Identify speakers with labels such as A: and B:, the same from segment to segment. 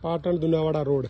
A: Patan દુનાવાડા road.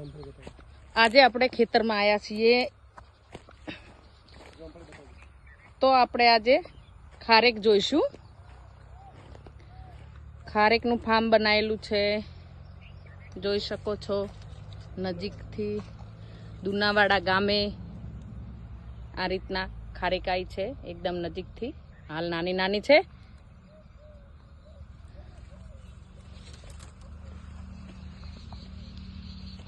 B: આજે આપણે ખેતરમાં આવ્યા છીએ. તો આપણે આજે ખારેક જોઈશું. ખારેકનું ફાર્મ બનાવેલું છે. જોઈ શકો છો નજીકથી દુનાવાડા ગામે આ રીતના ખારેકાઈ છે. એકદમ નજીકથી. હાલ નાની નાની છે.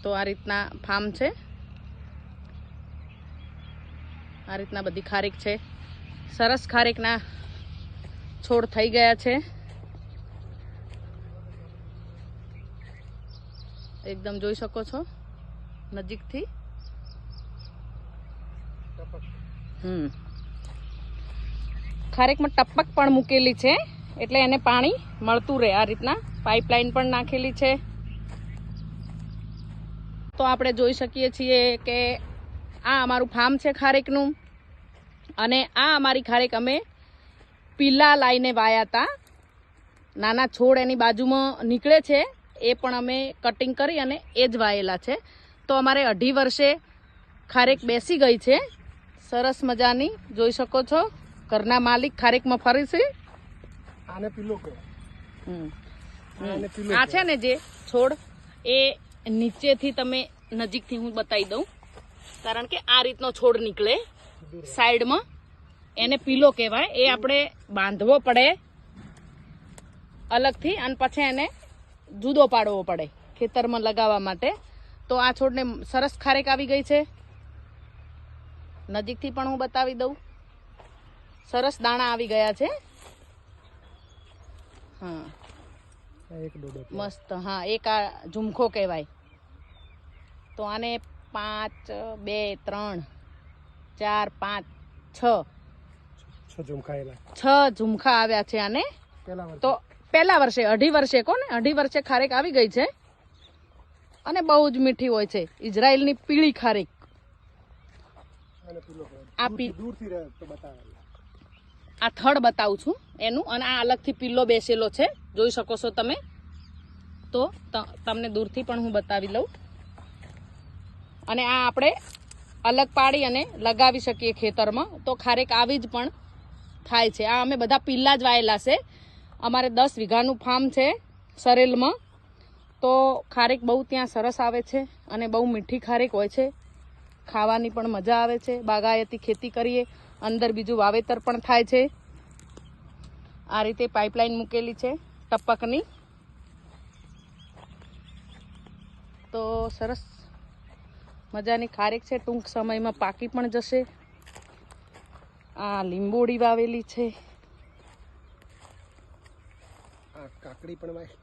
B: તો આ રીતના ફાર્મ છે. આ રીતના બધી ખારેક છે. સરસ ખારેકના છોડ થઈ ગયા છે. એકદમ જોઈ શકો છો, નજીકથી. હમ. ખારેકમાં ટપક પણ મૂકેલી છે, એટલે એને પાણી મળતું રહે. આ રીતના પાઇપલાઇન પણ નાખેલી છે. તો આપણે જોઈ શકીએ છીએ કે આ અમારું ફાર્મ છે ખારેકનું. અને આ અમારી ખારેક અમે પીલા લાઈને વાયા હતા નાના છોડ એની બાજુમાં નીકળે છે. એ પણ અમે કટિંગ કરી અને એ જ વાયેલા છે. તો અમારે અઢી વર્ષે ખારેક બેસી ગઈ છે. સરસ મજાની જોઈ શકો છો. ઘરના માલિક ખારેકમાં ફરી છે.
A: આને પીલો
B: આ છે ને જે છોડ એ નીચેથી તમે નજીકથી હું બતાવી દઉં. કારણ કે આ રીતનો છોડ નીકળે સાઈડમાં. એને પીલો કહેવાય. એ આપણે બાંધવો પડે અલગથી અને પછી એને જુદો પાડવો પડે ખેતરમાં લગાવવા માટે. તો આ છોડને સરસ ખારેક આવી ગઈ છે. નજીકથી પણ હું બતાવી દઉં. સરસ દાણા આવી ગયા છે. હા. મસ્ત હા એક આ ઝુમખો કહેવાય. તો આને પાંચ બે ત્રણ ચાર પાંચ છ.
A: છ
B: ઝુમખા આવ્યા છે આને. તો પહેલા વર્ષે અઢી વર્ષે કોને? અઢી વર્ષે ખારેક આવી ગઈ છે. અને બહુ જ મીઠી હોય છે. ઇઝરાયલની પીળી ખારેક.
A: આપી
B: આ
A: દૂરથી રહે તો બતાવે.
B: આ થડ બતાવું છું એનું અને આ અલગથી પીલો બેસેલો છે. જોઈ શકો છો તમે? ત- તમને દૂરથી પણ હું બતાવી લઉં. અને આ આપણે અલગ પાડી અને લગાવી શકીએ ખેતરમાં. તો ખારેક આવી જ પણ થાય છે. આ અમે બધા પિલ્લા જ વાયેલા છે. અમારે દસ વીઘાનું ફાર્મ છે સરેલમાં. તો ખારેક બહુ ત્યાં સરસ આવે છે અને બહુ મીઠી ખારેક હોય છે. ખાવાની પણ મજા આવે છે. બાગાયતી ખેતી કરીએ. અંદર બીજું વાવેતર પણ થાય છે. આ રીતે પાઇપલાઇન મૂકેલી છે ટપકની. તો સરસ મજાની ખારેક છે. ટૂંક સમયમાં પાકી પણ જશે. આ લીંબોડી વાવેલી છે.
A: કાકડી પણ વાય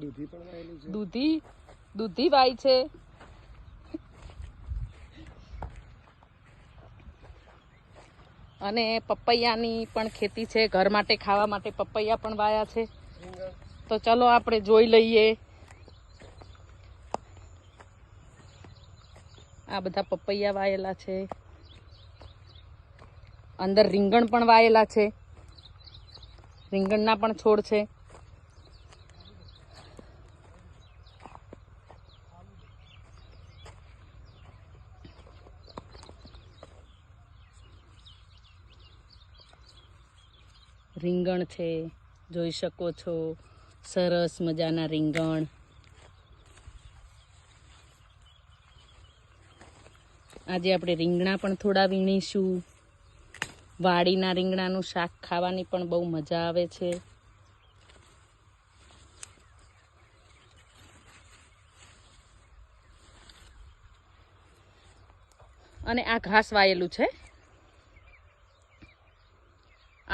A: દૂધી પણ વાયેલી છે.
B: દૂધી દૂધી વાય છે. અને પપૈયાની પણ ખેતી છે, ઘર માટે, ખાવા માટે પપૈયા પણ વાયા છે. તો ચલો આપણે જોઈ લઈએ. આ બધા પપૈયા વાયેલા છે. અંદર રીંગણ પણ વાયેલા છે. રીંગણના પણ છોડ છે. રીંગણ છે, જોઈ શકો છો. સરસ મજાના રીંગણ. આજે આપણે રીંગણા પણ થોડા વીણીશું. વાડીના રીંગણાનું શાક ખાવાની પણ બહુ મજા આવે છે. અને આ ઘાસ વાયેલું છે.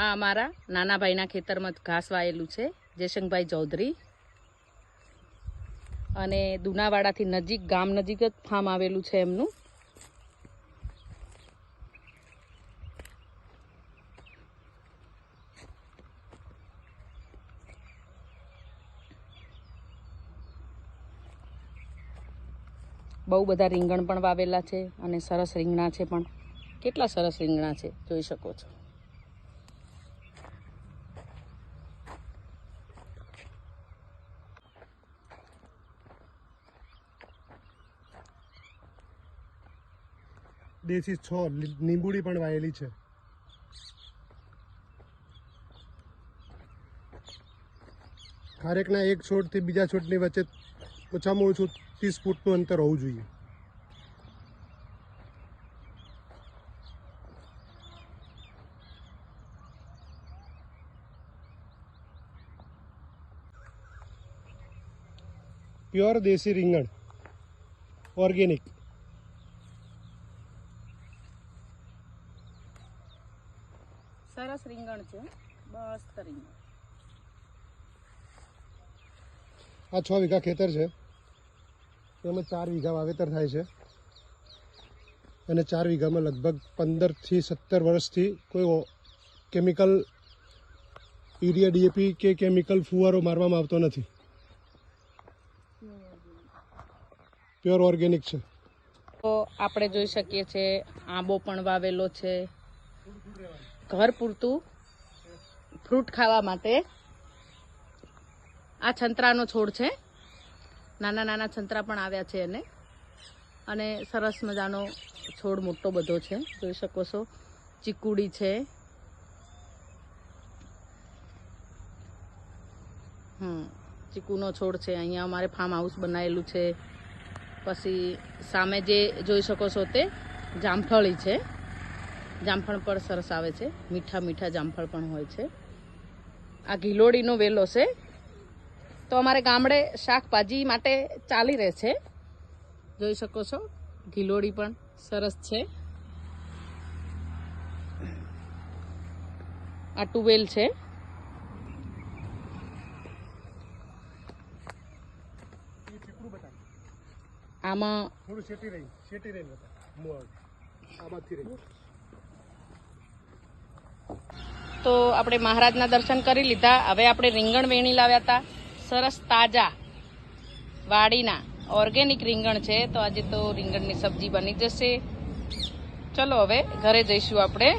B: આ અમારા નાના ભાઈના ખેતરમાં ઘાસ વાયેલું છે જયશંકભાઈ ચૌધરી. અને દુનાવાડાથી નજીક, ગામ નજીક જ ફાર્મ આવેલું છે એમનું. બહુ બધા રીંગણ પણ વાવેલા છે અને સરસ રીંગણા છે પણ. કેટલા સરસ રીંગણા છે, જોઈ શકો છો.
A: દેશી છ લીંબુડી પણ વાયેલી છે. ખારેકના એક છોડથી બીજા છોડની વચ્ચે ઓછામાં ઓછું ત્રીસ ફૂટનું અંતર હોવું જોઈએ. પ્યોર દેશી રીંગણ, ઓર્ગેનિક
B: સરસ રીંગણ છે. બસ કરીને.
A: આ છ વીઘા ખેતર છે. એમાં ચાર વીઘા વાવેતર થાય છે. અને ચાર વીઘામાં લગભગ પંદરથી સત્તર વર્ષથી કોઈ કેમિકલ યુરિયા ડીએપી કે કેમિકલ ફુવારો મારવામાં આવતો નથી. પ્યોર ઓર્ગેનિક છે.
B: તો આપણે જોઈ શકીએ છીએ આંબો પણ વાવેલો છે. ઘર પૂરતું ફ્રૂટ ખાવા માટે. આ છંતરાનો છોડ છે. નાના નાના છંતરા પણ આવ્યા છે એને. અને સરસ મજાનો છોડ મોટો બધો છે. જોઈ શકો છો. ચીકુડી છે. હમ, ચીકુનો છોડ છે. અહીંયા અમારે ફાર્મ હાઉસ બનાવેલું છે. પછી સામે જે જોઈ શકો છો તે જામફળી છે. જામફળ પણ સરસ આવે છે. મીઠા મીઠા જામફળ પણ હોય છે. આ ઘીલોડીનો વેલો છે. તો અમારે ગામડે શાકભાજી માટે ચાલી રહે છે. જોઈ શકો છો ઘીલોડી પણ સરસ છે. આ ટુવેલ છે. આમાં
A: થોડું શેટી રહી શેટી રહી બતા આ બાજુથી રહી
B: તો આપણે મહારાજના દર્શન કરી લીધા. હવે આપણે રીંગણ વેણી લાવ્યા હતા. સરસ તાજા વાડીના ઓર્ગેનિક રીંગણ છે. તો આજે તો રીંગણની સબ્જી બની જશે. ચલો હવે ઘરે જઈશું આપણે.